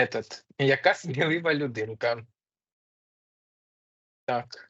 Этот, яка смілива людинка. Так.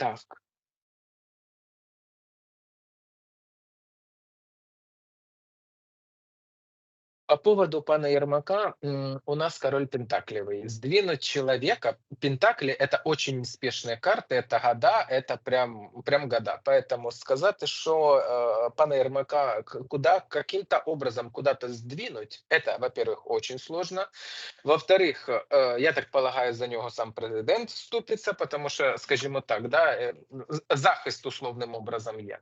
Так. По поводу пана Ермака, м, у нас король Пентаклевый. Сдвинуть человека, Пентакли это очень неспешные карты, это года, это прям, прям года. Поэтому сказать, что э, пана Ермака к- куда, каким-то образом куда-то сдвинуть, это, во-первых, очень сложно. Во-вторых, э, я так полагаю, за нього сам президент вступиться, потому що, скажімо так, да, е, з- захист условним образом є.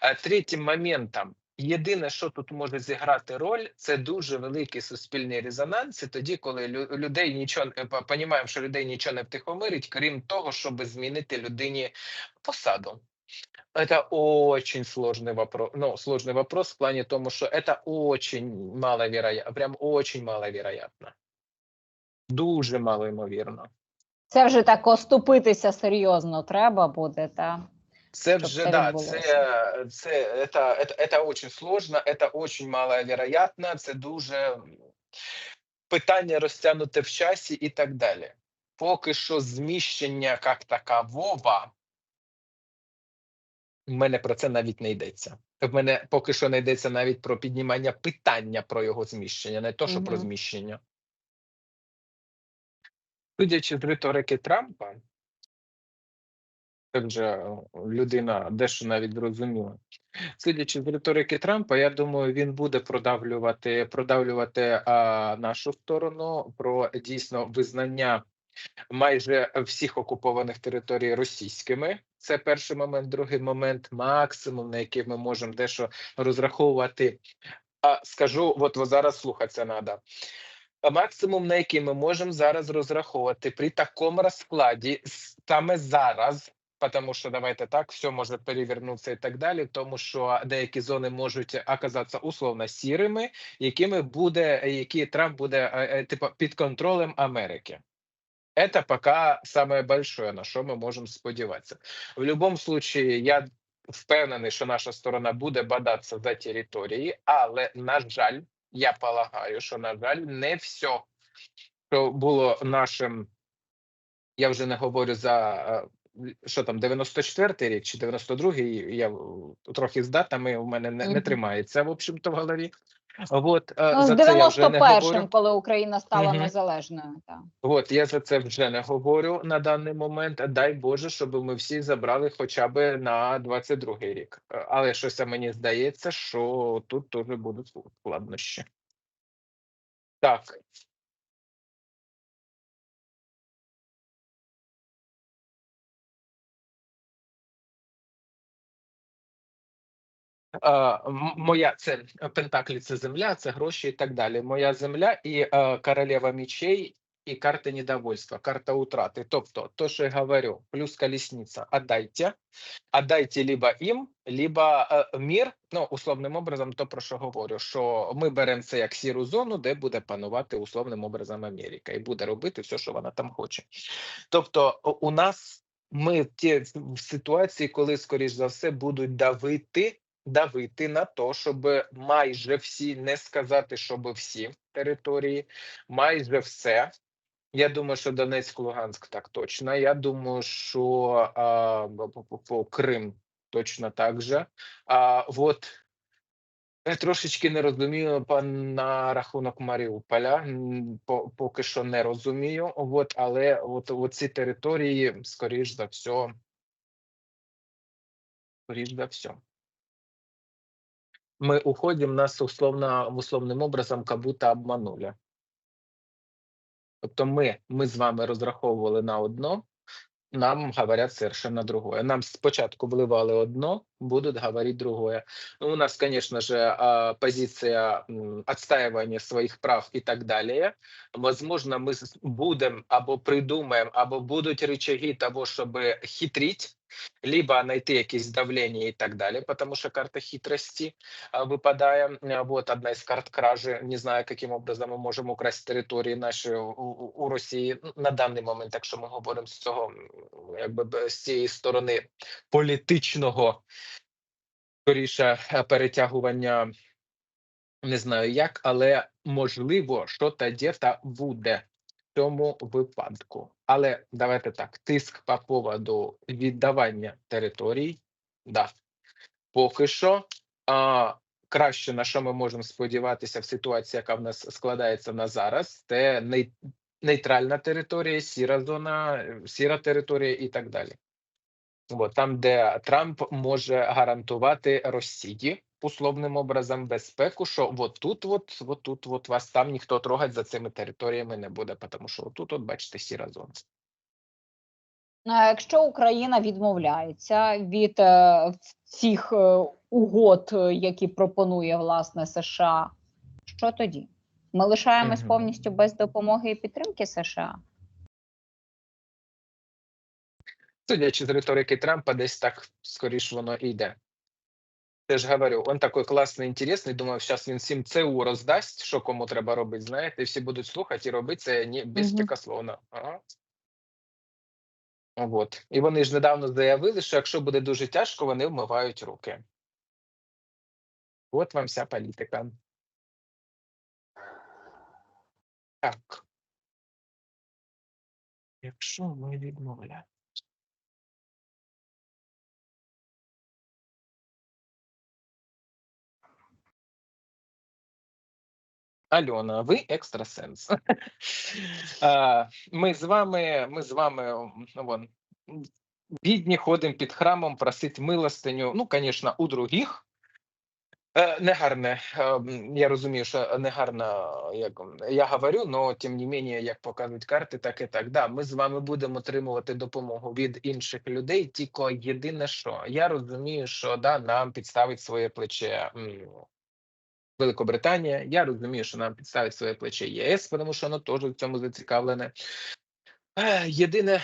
А Третім моментом, єдине, що тут може зіграти роль, це дуже великий суспільний резонанс. І тоді, коли лю- людей нічого не понімаємо, що людей нічого не втихомирить, крім того, щоб змінити людині посаду. Это очень сложный вопрос, ну, сложный вопрос в плане тому, что это очень маловероятно, прям очень маловероятно. Дуже малоймовірно. Це вже так оступитися серйозно треба буде, та Це Щоб вже це да, відбулося. це, це, это, это, это очень сложно, это очень маловероятно, це дуже питання розтягнуте в часі і так далі. Поки що зміщення як такового, в мене про це навіть не йдеться. В мене поки що не йдеться навіть про піднімання питання про його зміщення, не то, що про Мгм. зміщення. Судячи з риторики Трампа, вже е, людина дещо навіть зрозуміла. Судячи з риторики Трампа, я думаю, він буде продавлювати, продавлювати а, нашу сторону про дійсно визнання майже всіх окупованих територій російськими. Це перший момент. Другий момент, максимум, на який ми можемо дещо розраховувати. А скажу, от, от зараз слухатися треба. Максимум, на який ми можемо зараз розраховувати при такому розкладі, саме зараз, тому що давайте так, все може перевернутися і так далі, тому що деякі зони можуть оказатися условно сірими, якими буде, які Трамп буде типу під контролем Америки. Это пока самое большое, на що ми можемо сподіватися. В будь-якому случае, я впевнений, що наша сторона буде бадатися за території, але на жаль, я полагаю, що на жаль, не все, що було нашим. Я вже не говорю за що там, 94-й рік чи 92-й, я трохи з датами у мене не, не тримається, в общем-то, в голові. От, е, ну, з за говорю. 91-м, коли Україна стала Мгм. незалежною. Та. От я за це вже не говорю на даний момент. Дай Боже, щоб ми всі забрали хоча б на 22-й рік. Е, Але щось мені здається, що тут теж будуть складнощі. Так. Моя це Пентаклі, це земля, це гроші і так далі. Моя земля і е, королева мечей, і карта недовольства, карта утрати. Тобто, то, що я говорю, плюс колесниця, отдайте, отдайте либо їм, либо е, мір. Ну, условним образом, то про що говорю, що ми беремо це як сіру зону, де буде панувати условним образом Америка, і буде робити все, що вона там хоче. Тобто, у- нас ми ті в ситуації, коли, скоріш за все, будуть давити давити на то, щоб майже всі, не сказати, щоб всі території, майже все. Я думаю, що Донецьк, Луганськ так точно. Я думаю, що б- Крим точно так же. А, от я трошечки не розумію на рахунок Маріуполя. по- Поки що не розумію. От, але от, от ці території, скоріш за все, скоріш за все мы уходим, нас условно, условным образом как будто обманули. Тобто, ми, ми з вами розраховували на одно, нам говорять совершенно другое. Нам спочатку вливали одно, будут говорить другое. Ну, у нас, конечно же, а, позиция м, отстаивания своих прав и так далее. Возможно, мы с- будем або придумаем, або будуть рычаги того, чтобы хитрить, либо найти якісь давлення і так далі, потому що карта хитрості випадає. А, Вот одна із карт кражи. Не знаю, яким образом ми можемо украсти території наші у, у, Росії на даний момент, якщо ми говоримо з цього, якби з цієї сторони політичного, скоріше е, перетягування. Не знаю як, але можливо, що та дєта буде цьому випадку. Але давайте так: тиск по поводу віддавання територій. Да, поки що. А, краще на що ми можемо сподіватися в ситуації, яка в нас складається на зараз, це нейтральна територія, сіра зона, сіра територія і так далі. От, там, де Трамп може гарантувати Росії условним образом безпеку, що от тут, от, от тут, от вас там ніхто трогать за цими територіями не буде, тому що тут, от бачите, сіра зона. А якщо Україна відмовляється від е, цих е, угод, е, які пропонує власне США, що тоді? Ми лишаємось повністю без допомоги і підтримки США? Судячи з риторики Трампа, десь так скоріш воно і йде. Я ж говорю, он такой класний, інтересний. Думав, зараз він всім ЦУ роздасть, що кому треба робити, знаєте, і всі будуть слухати і робити це не безпрекословно. Ага. От. І вони ж недавно заявили, що якщо буде дуже тяжко, вони вмивають руки. От вам вся політика. Так. Якщо ми відмовляємо. Альона, ви екстрасенс. Ми з вами, ми з вами вон, бідні ходимо під храмом просить милостиню. Ну, звісно, у других. Е, Негарне, е, я розумію, що негарно, як я говорю, але тим не менше, як показують карти, так і так. Да, ми з вами будемо отримувати допомогу від інших людей. Тільки єдине, що я розумію, що да, нам підставить своє плече Великобританія. Я розумію, що нам підставить своє плече ЄС, тому що воно теж в цьому зацікавлене. Е, Єдине.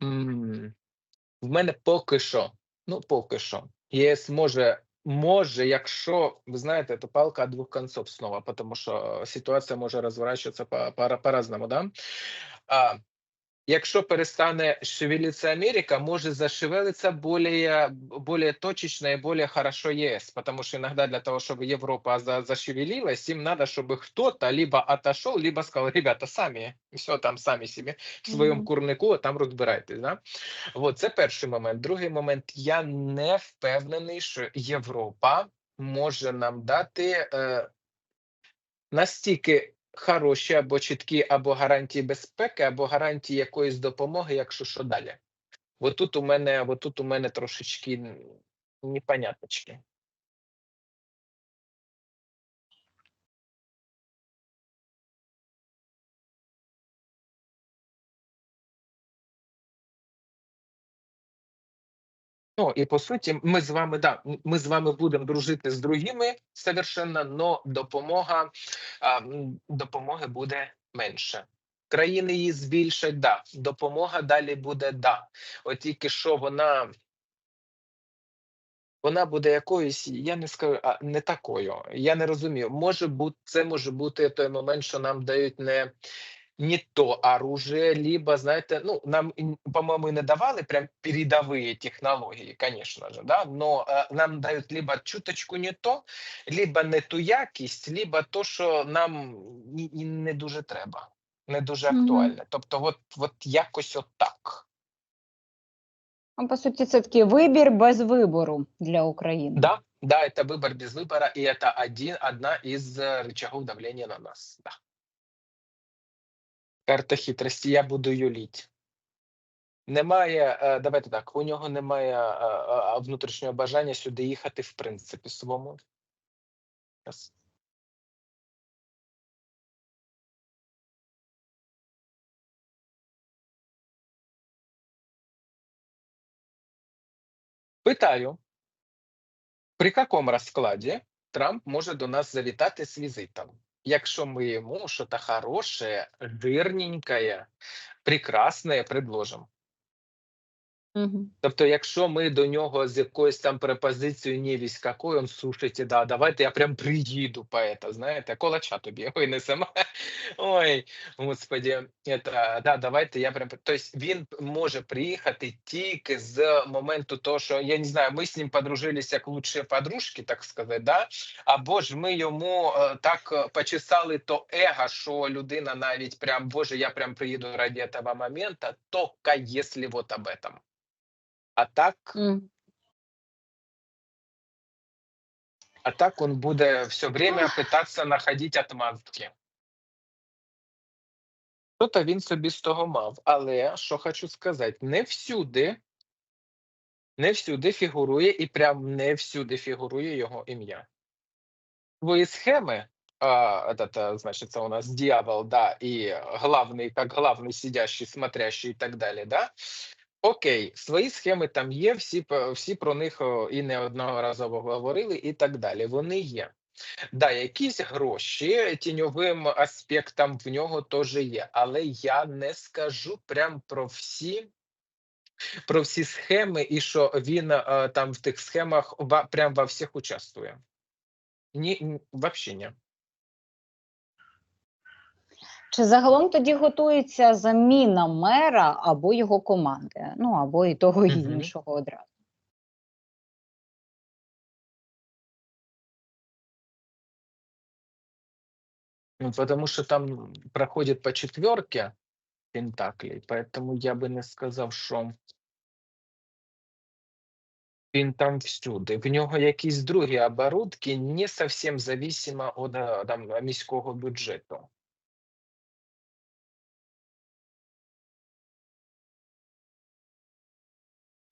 В мене поки що. Ну, поки що. ЄС може, може, якщо ви знаєте, то палка двох концов знову, тому що ситуація може розворачуватися по, по, по-разному, да? А, Якщо перестане шевелиться Америка, може зашевелиться более, более точечно и более хорошо ЕС, потому что иногда для того, чтобы Европа за, зашевелилась, им надо, чтобы кто-то либо отошел, либо сказал, ребята, самі, все там самі собі в своєму курнику, а там розбирайтесь. Да? От, це перший момент. Другий момент, я не впевнений, що Європа може нам дати е, настільки хороші або чіткі або гарантії безпеки, або гарантії якоїсь допомоги, якщо що далі. Отут тут у мене, отут тут у мене трошечки м, Ну і по суті, ми з вами да, ми з вами будемо дружити з другими совершенно, но допомога а, допомоги буде менше. Країни її збільшать, да. Допомога далі буде да. От тільки що вона. Вона буде якоюсь, я не скажу, а не такою. Я не розумію. Може бути, це може бути той момент, що нам дають не, не то оружие, либо, знаєте, ну нам, ін- по-моєму, і не давали прям передовые технології, конечно же, да, но е, нам дають либо чуточку не то, либо не ту якість, либо то, що нам і, і не дуже треба, не дуже Мгм. актуальне. Тобто, от, от якось отак. Ну, по суті, це такий вибір без вибору для України. Да, да, это выбор без выбора, и это один, одна из э, рычагов давления на нас. Да. Карта хитрості, я буду юліть. Немає, е, давайте так, у нього немає е, е, внутрішнього бажання сюди їхати, в принципі, своєму. Питаю, при якому розкладі Трамп може до нас завітати з візитом? Якщо ми йому щось хороше, жирненькое, прекрасне предложимо? Мгм. Тобто, якщо ми до нього з якоюсь там пропозицією невість какой, он слушайте, да, давайте я прям приїду по это, знаєте, колача тобі винесемо. Ой, господі, это, да, давайте я прям. Тобто він може приїхати тільки з моменту того, що я не знаю, ми з ним подружилися як лучші подружки, так сказати, да? або ж ми йому е, так е, почесали то его, що людина навіть прям, боже, я прям приїду ради этого момента, только если вот об этом. А так, Мгм. а так он буде все время пытаться находить отмазки. Що-то він собі з того мав. Але що хочу сказати, не всюди, не всюди фігурує і прям не всюди фігурує його ім'я. Свої схеми, а, это, значит, це у нас дьявол, да, і главний, як главний сидящий, смотрящий і так далі, да? Окей, свої схеми там є, всі, всі про них і неодноразово говорили, і так далі. Вони є. Да, якісь гроші тіньовим аспектом в нього теж є, але я не скажу прям про всі. Про всі схеми, і що він е, там в тих схемах прям во всіх участвує. Ні, вообще ні. Чи загалом тоді готується заміна мера або його команди? Ну або і того, і іншого одразу. Ну, потому что там проходит по четверке пентаклей, поэтому я би не сказав, що він там всюди. В нього якісь другі оборудки, не совсем зависимо від е, там, міського бюджету.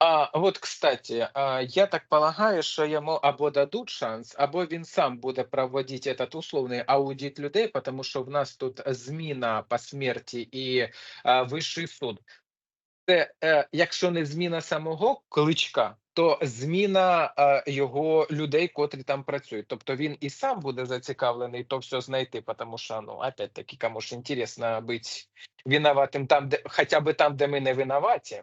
А от, кстати, а, я так полагаю, що йому або дадуть шанс, або він сам буде проводити этот условний аудит людей, тому що в нас тут зміна по смерті і а, вищий суд. Це е, якщо не зміна самого кличка, то зміна е, його людей, котрі там працюють. Тобто він і сам буде зацікавлений то все знайти, тому що ну опять-таки, кому ж інтересно бути винуватим там, де хоча б там, де ми не винуваті.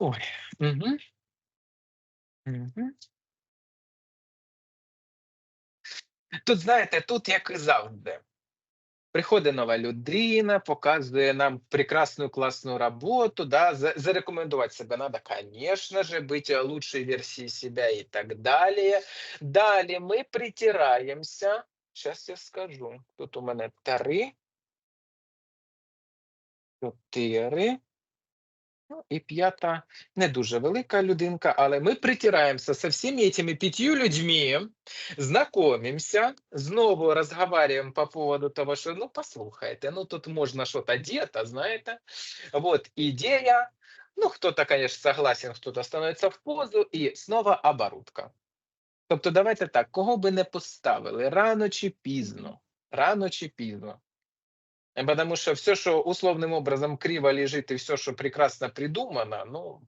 Ой. Угу. Угу. Тут, знаєте, тут як і завжди. Приходить нова людина, показує нам прекрасну класну роботу, да, за- зарекомендувати себе надо, конечно же, быть лучшей версией себя и так далее. Далі ми притираємося. Сейчас я скажу. Тут у мене три, чотири, Ну, і п'ята не дуже велика людинка, але ми притираємося со всіми цими п'ятью людьми, знакомимся, знову розговорюємо по поводу того, що ну послухайте, ну тут можна щось діяти, знаєте. Вот ідея. Ну, хто-то, конечно, согласен, хто-то становиться в позу, і знову оборудка. Тобто, давайте так, кого би не поставили, рано чи пізно, рано чи пізно. Потому что все, что условным образом криво лежит, и все, что прекрасно придумано, ну,